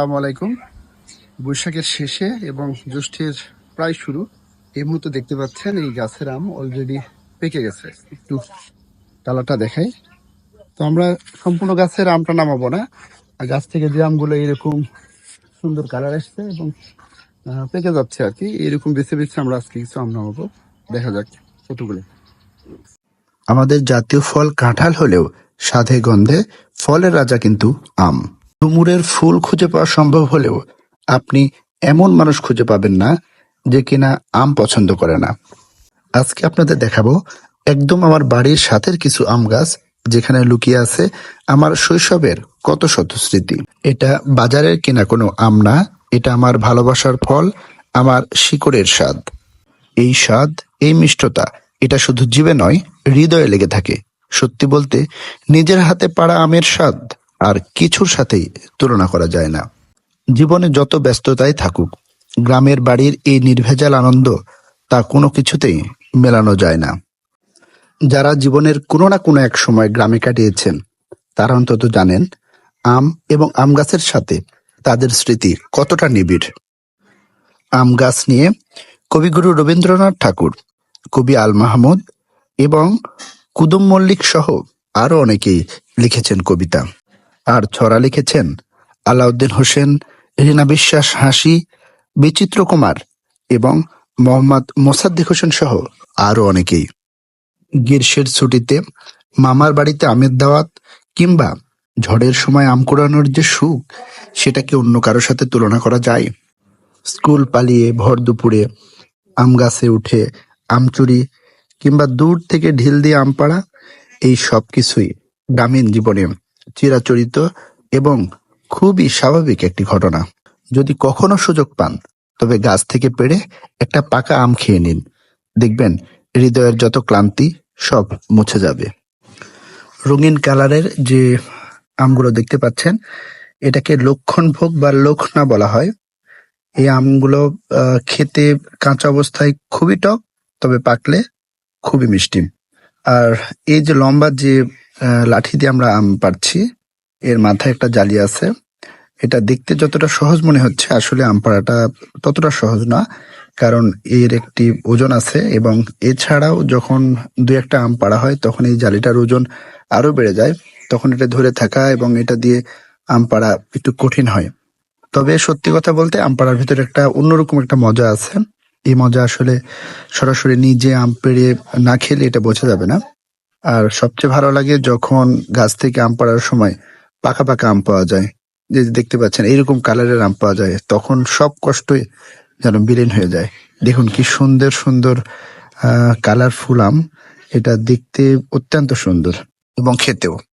আসসালামু আলাইকুম। বৈশাখের শেষে এবং জ্যৈষ্ঠের প্রায় শুরু, এই মুহূর্তে দেখতে পাচ্ছেন এই গাছের আম অলরেডি পেকে গেছে। একটু কালারটা দেখাই। তো আমরা সম্পূর্ণ গাছের আমটা নামাবো না। গাছ থেকে যে আমগুলো এরকম সুন্দর কালার আসছে এবং পেকে যাচ্ছে আর কি, এরকম বেছে বেছে আমরা আজকে কিছু আম নামাবো। দেখা যাক কতগুলো। আমাদের জাতীয় ফল কাঁঠাল হলেও সাধে গন্ধে ফলের রাজা কিন্তু আম। ডুমুরের ফুল খুঁজে পাওয়া সম্ভব হলেও আপনি এমন মানুষ খুঁজে পাবেন না যে কিনা আম পছন্দ করে না। আজকে আপনাদের দেখাবো একদম আমার বাড়ির সাথের কিছু আম গাছ যেখানে লুকিয়ে আছে আমার শৈশবের কত শত স্মৃতি। এটা বাজারের কেনা কোনো আম না, এটা আমার ভালোবাসার ফল, আমার শিকড়ের স্বাদ। এই স্বাদ, এই মিষ্টতা, এটা শুধু জীবে নয়, হৃদয়ে লেগে থাকে। সত্যি বলতে, নিজের হাতে পাড়া আমের স্বাদ আর কিছুর সাথেই তুলনা করা যায় না। জীবনে যত ব্যস্ততাই থাকুক, গ্রামের বাড়ির এই নির্ভেজাল আনন্দ তা কোনো কিছুতেই মেলানো যায় না। যারা জীবনের কোনো না কোনো এক সময় গ্রামে কাটিয়েছেন, তারা অন্তত জানেন, আম এবং আম গাছের সাথে তাদের স্মৃতি কতটা নিবিড়। আম গাছ নিয়ে কবিগুরু রবীন্দ্রনাথ ঠাকুর, কবি আল মাহমুদ এবং কুদুম মল্লিক সহ আরও অনেকেই লিখেছেন কবিতা। আর ছড়া লিখেছেন আলাউদ্দিন হোসেন, রিনা বিশ্বাস হাসি, বিচিত্র কুমার এবং মোহাম্মদ মোসাদ্দিক হোসেন সহ আরও অনেকেই। গ্রীষ্মের ছুটিতে মামার বাড়িতে আমের দাওয়াত কিংবা ঝড়ের সময় আম কুড়ানোর যে সুখ সেটাকে অন্য কারোর সাথে তুলনা করা যায়? স্কুল পালিয়ে ভর দুপুরে আম গাছে উঠে আম চুরি কিংবা দূর থেকে ঢিল দিয়ে আম পাড়া, এই সব কিছুই গ্রামীণ জীবনে চিরাচরিত এবং খুবই স্বাভাবিক একটি ঘটনা। যদি কখনো সুযোগ পান, তবে গাছ থেকে পেড়ে একটা পাকা আম খেয়ে নিন। দেখবেন হৃদয়ের যত ক্লান্তি, সব মুছে যাবে। রঙিন কালারের যে আমগুলো দেখতে পাচ্ছেন, এটাকে লক্ষণ ভোগ বা লক্ষণা বলা হয়। এই আমগুলো খেতে কাঁচা অবস্থায় খুবই টক, তবে পাকলে খুবই মিষ্টি। আর এই যে লম্বা যে লাঠি দিয়ে আমরা আম পাড়ছি। এর মাথায় একটা জালি আছে। এটা দেখতে যতটা সহজ মনে হচ্ছে, আসলে আম পাড়াটা ততটা সহজ না, কারণ এর একটি ওজন আছে এবং এছাড়াও যখন দু একটা আম পাড়া হয়, তখন এই জালিটার ওজন আরও বেড়ে যায়। তখন এটা ধরে থাকা এবং এটা দিয়ে আম পাড়া একটু কঠিন হয়। তবে সত্যি কথা বলতে, আম পাড়ার ভিতরে একটা অন্যরকম একটা মজা আছে। এই মজা আসলে সরাসরি নিজে আম পেড়ে না খেলে এটা বোঝা যাবে না। আর সবচেয়ে ভালো লাগে যখন গাছ থেকে আম পাড়ার সময় পাকা পাকা আম পাওয়া যায়। যে দেখতে পাচ্ছেন, এইরকম কালারের আম পাওয়া যায়। তখন সব কষ্টই যেন বিলীন হয়ে যায়। দেখুন কি সুন্দর সুন্দর কালারফুল আম। এটা দেখতে অত্যন্ত সুন্দর এবং খেতেও।